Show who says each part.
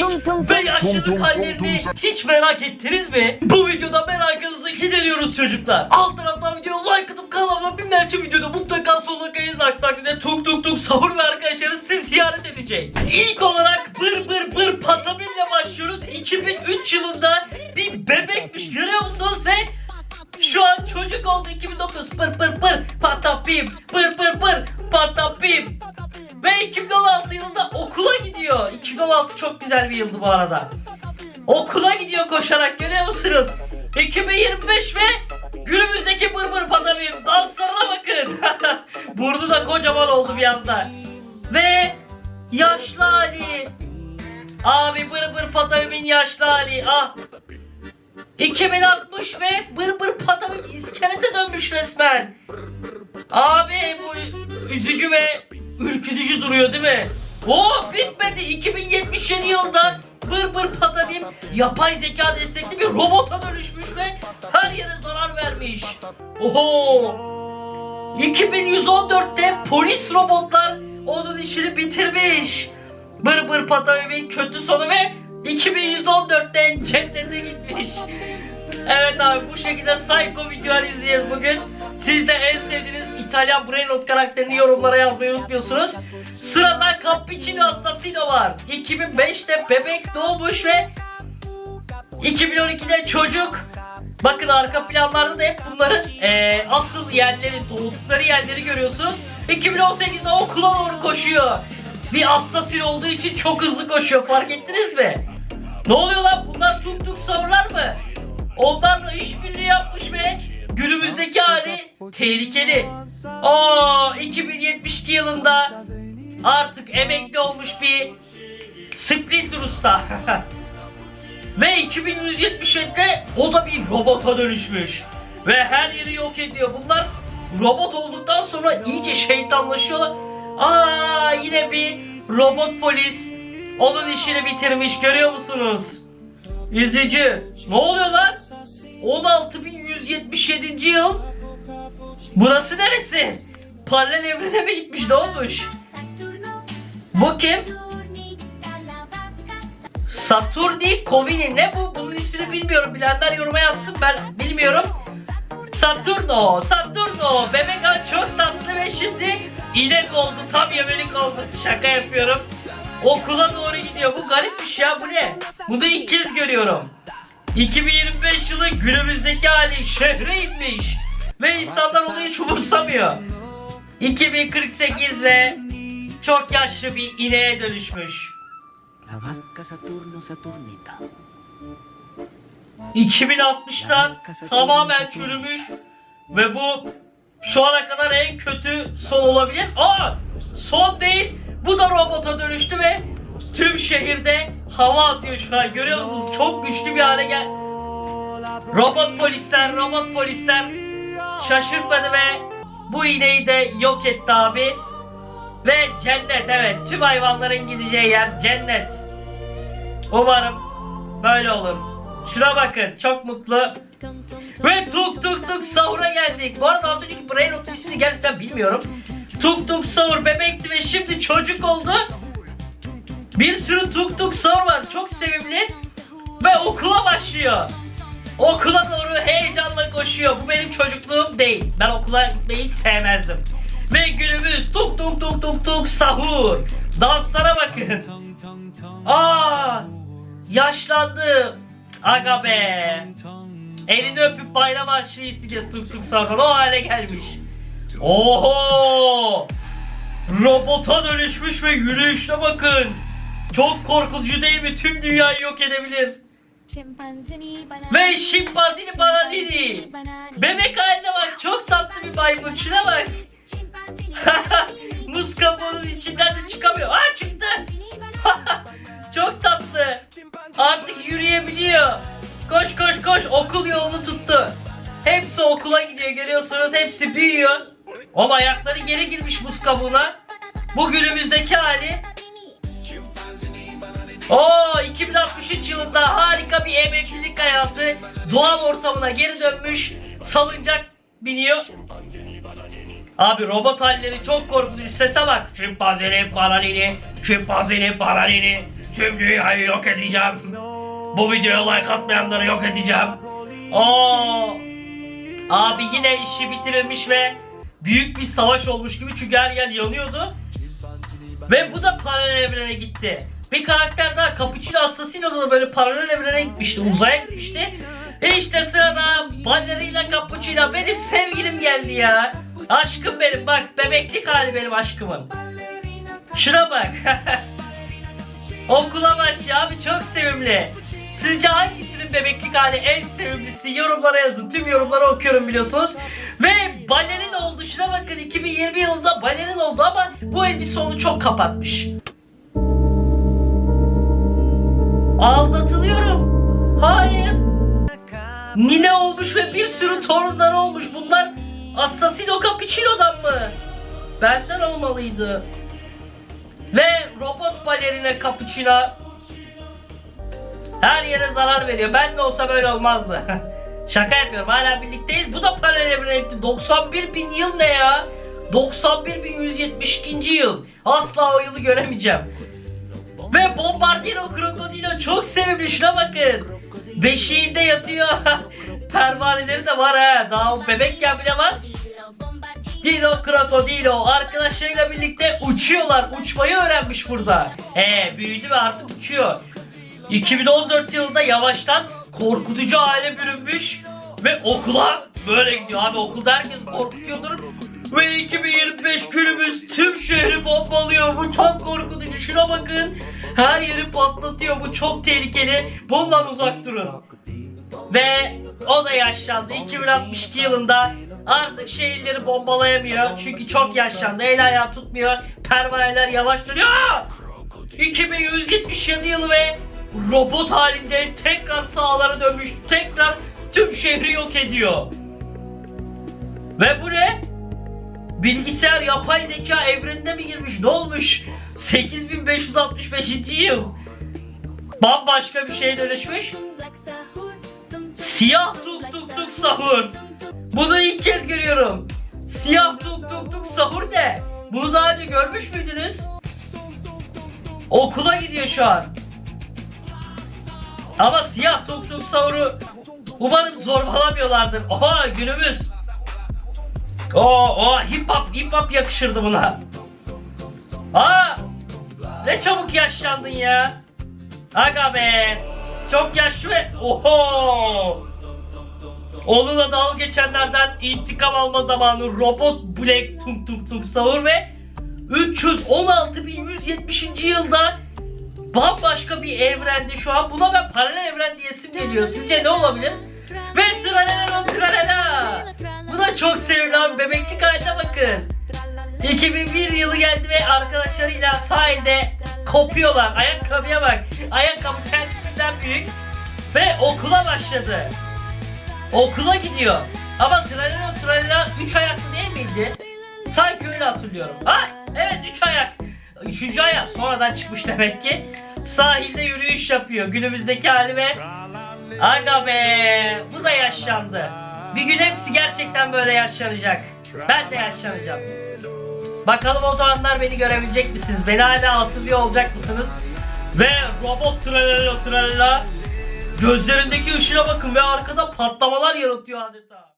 Speaker 1: tung tung
Speaker 2: ve yaşlılık hallerini hiç merak ettiniz mi? Bu videoda merakınızı gideriyoruz çocuklar. Alt taraftan videoya like atıp kanalıma binlerce videoda mutlaka sonuna kayız aksi takdirde tuk tuk tuk sahur ve arkadaşları sizi ziyaret edecek. İlk olarak bır bır bır patabimle başlıyoruz. 2003 yılında bir bebekmiş görüyor musunuz? Ve şu an çocuk oldu. 2009 pır pır pır patapim pır pır pır patapim ve 2016 yılında okula gidiyor. 2016 çok güzel bir yıldı bu arada. Okula gidiyor koşarak görüyor musunuz? 2025 ve günümüzdeki bır bır patapim danslarına bakın. Burnu da kocaman oldu bir anda. Ve yaşlı Ali. Abi bır bır patapimin yaşlı Ali. Ah 2060 ve bır bır patamim iskelete dönmüş resmen. Abi bu üzücü ve ürkütücü duruyor değil mi? Oo bitmedi. 2077 yılında bır bır patamim yapay zeka destekli bir robota dönüşmüş ve her yere zarar vermiş. Oho! 2114'te polis robotlar onun işini bitirmiş. Bır bır patamimin kötü sonu ve 2114'te cennete gitmiş. Evet abi bu şekilde Psycho videolar izleyeceğiz bugün. Siz de en sevdiğiniz İtalyan Brainrot karakterini yorumlara yazmayı unutmuyorsunuz. Sırada Cappuccino Assassino var. 2005'te bebek doğmuş ve 2012'de çocuk. Bakın arka planlarda da hep bunların eee, asıl yerleri, doğdukları yerleri görüyorsunuz. 2018'de okula doğru koşuyor. Bir assassin olduğu için çok hızlı koşuyor fark ettiniz mi? Ne oluyor lan bunlar tuk tuk savurlar mı? Onlarla işbirliği yapmış ve günümüzdeki hali tehlikeli. Oo 2072 yılında artık emekli olmuş bir Splinter Usta. Ve 2177'de o da bir robota dönüşmüş. Ve her yeri yok ediyor. Bunlar robot olduktan sonra iyice şeytanlaşıyorlar. Aa yine bir robot polis onun işini bitirmiş görüyor musunuz? Üzücü. Ne oluyor lan? 16177. yıl. Burası neresi? Paralel evrene mi gitmiş? Ne olmuş? Bu kim? Saturni Kovini ne bu? Bunun ismini bilmiyorum. Bilenler yoruma yazsın. Ben bilmiyorum. Saturno, Saturno. Bebek ağa çok tatlı ve şimdi inek oldu. Tam yemelik oldu. Şaka yapıyorum. Okula doğru gidiyor. Bu garipmiş ya. Bu ne? Bunu ilk kez görüyorum. 2025 yılı günümüzdeki hali şehre inmiş. Ve insanlar onu hiç umursamıyor. 2048 ve çok yaşlı bir ineğe dönüşmüş.
Speaker 3: La vacca Saturno Saturnita.
Speaker 2: 2060'tan tamamen çürümüş ve bu şu ana kadar en kötü son olabilir. Aa! Son değil. Bu da robota dönüştü ve tüm şehirde hava atıyor şu an. Görüyor musunuz? Çok güçlü bir hale gel. Robot polisler, robot polisler şaşırtmadı ve bu ineği de yok etti abi. Ve cennet evet tüm hayvanların gideceği yer cennet. Umarım böyle olur. Şuna bakın çok mutlu. Ve tuk tuk tuk sahura geldik. Bu arada az önceki Brain ismini gerçekten bilmiyorum. Tuk tuk sahur bebekti ve şimdi çocuk oldu. Bir sürü tuk tuk sahur var. Çok sevimli. Ve okula başlıyor. Okula doğru heyecanla koşuyor. Bu benim çocukluğum değil. Ben okula gitmeyi sevmezdim. Ve günümüz tuk tuk tuk tuk tuk sahur. Danslara bakın. Aa! Yaşlandı. Aga be. Elini öpüp bayram harçlığı isteyeceğiz tuk tuk sahur. O hale gelmiş. Oho! Robota dönüşmüş ve yürüyüşte bakın. Çok korkutucu değil mi? Tüm dünyayı yok edebilir. Ve şimpanzini bananini. Bebek haline bak. Çok tatlı bir maymun. Şuna bak. Muz kabuğunun içinden de çıkamıyor. Aa çıktı. Çok tatlı. Artık yürüyebiliyor. Koş koş koş okul yolunu tuttu. Hepsi okula gidiyor görüyorsunuz. Hepsi büyüyor. Ama ayakları geri girmiş muz kabuğuna. Bu günümüzdeki hali. Oo 2063 yılında harika bir emeklilik hayatı. Doğal ortamına geri dönmüş. Salıncak biniyor. Abi robot halleri çok korkutucu. Sese bak. Şimpanzini, bananini, şimpanzini, bananini. tüm dünyayı yok edeceğim. Bu videoya like atmayanları yok edeceğim. Oo. Abi yine işi bitirilmiş ve büyük bir savaş olmuş gibi çünkü her yer yanıyordu. Ve bu da paralel evrene gitti. Bir karakter daha Capuchino Assassino'da da böyle paralel evrene gitmişti. Uzaya gitmişti. E işte sırada Ballerina Capuchino benim sevgilim geldi ya. Aşkım benim bak bebeklik hali benim aşkımın. Şuna bak. Okula başlıyor abi çok sevimli. Sizce hangisinin bebeklik hali en sevimlisi? Yorumlara yazın. Tüm yorumları okuyorum biliyorsunuz. Ve balerin oldu. Şuna bakın 2020 yılında balerin oldu ama bu elbise onu çok kapatmış. Aldatılıyorum. Hayır. Nine olmuş ve bir sürü torunları olmuş. Bunlar Assassino Capuchino'dan mı? Benden olmalıydı. Ve robot balerina Capuchino her yere zarar veriyor. Ben de olsa böyle olmazdı. Şaka yapıyorum. Hala birlikteyiz. Bu da paralel evrene gitti. 91 bin yıl ne ya? 91 bin 172. yıl. Asla o yılı göremeyeceğim. Ve Bombardiro Krokodilo çok sevimli. Şuna bakın. Beşiğinde yatıyor. Pervaneleri de var ha. Daha o bebekken bile var. Dino Krokodilo arkadaşlarıyla birlikte uçuyorlar. Uçmayı öğrenmiş burada. Ee büyüdü ve artık uçuyor. 2014 yılında yavaştan korkutucu hale bürünmüş ve okula böyle gidiyor. Abi okulda herkes korkutuyordur. Ve 2025 günümüz tüm şehri bombalıyor. Bu çok korkutucu. Şuna bakın. Her yeri patlatıyor. Bu çok tehlikeli. Bundan uzak durun. Ve o da yaşlandı. 2062 yılında artık şehirleri bombalayamıyor. Çünkü çok yaşlandı. El ayağı tutmuyor. Pervaneler yavaş dönüyor. Aa! 2177 yılı ve robot halinde tekrar sahalara dönmüş. Tekrar tüm şehri yok ediyor. Ve bu ne? Bilgisayar yapay zeka evrenine mi girmiş? Ne olmuş? 8565. yıl. Bambaşka bir şeye dönüşmüş. Siyah tuk tuk tuk sahur. Bunu ilk kez görüyorum. Siyah tuk tuk tuk sahur ne? Bunu daha önce görmüş müydünüz? Okula gidiyor şu an. Ama siyah tuk tuk sahuru umarım zorbalamıyorlardır. Oha günümüz. Oo, o hip hop hip hop yakışırdı buna. Aa! Ne çabuk yaşlandın ya. Aga be. Çok yaşlı ve oho. Onunla dalga geçenlerden intikam alma zamanı robot Black Tung Tung Tung Sahur ve 316.170. yılda bambaşka bir evrende şu an buna ben paralel evren diye isim geliyor. Sizce ne olabilir? Ve tralala. Bu da çok sevimli abi. Bebeklik haline bakın. 2001 yılı geldi ve arkadaşlarıyla sahilde kopuyorlar. Ayakkabıya bak. Ayakkabı kendisinden büyük. Ve okula başladı. Okula gidiyor. Ama Tralala Tralala 3 ayaklı değil miydi? Sanki öyle hatırlıyorum. Ha evet 3 ayak. Üçüncü ayak sonradan çıkmış demek ki. Sahilde yürüyüş yapıyor. Günümüzdeki hali ve Aga be bu da yaşlandı. Bir gün hepsi gerçekten böyle yaşlanacak. Ben de yaşlanacağım. Bakalım o zamanlar beni görebilecek misiniz? Beni hala hatırlıyor olacak mısınız? Ve robot tralala tralala gözlerindeki ışığa bakın ve arkada patlamalar yaratıyor adeta.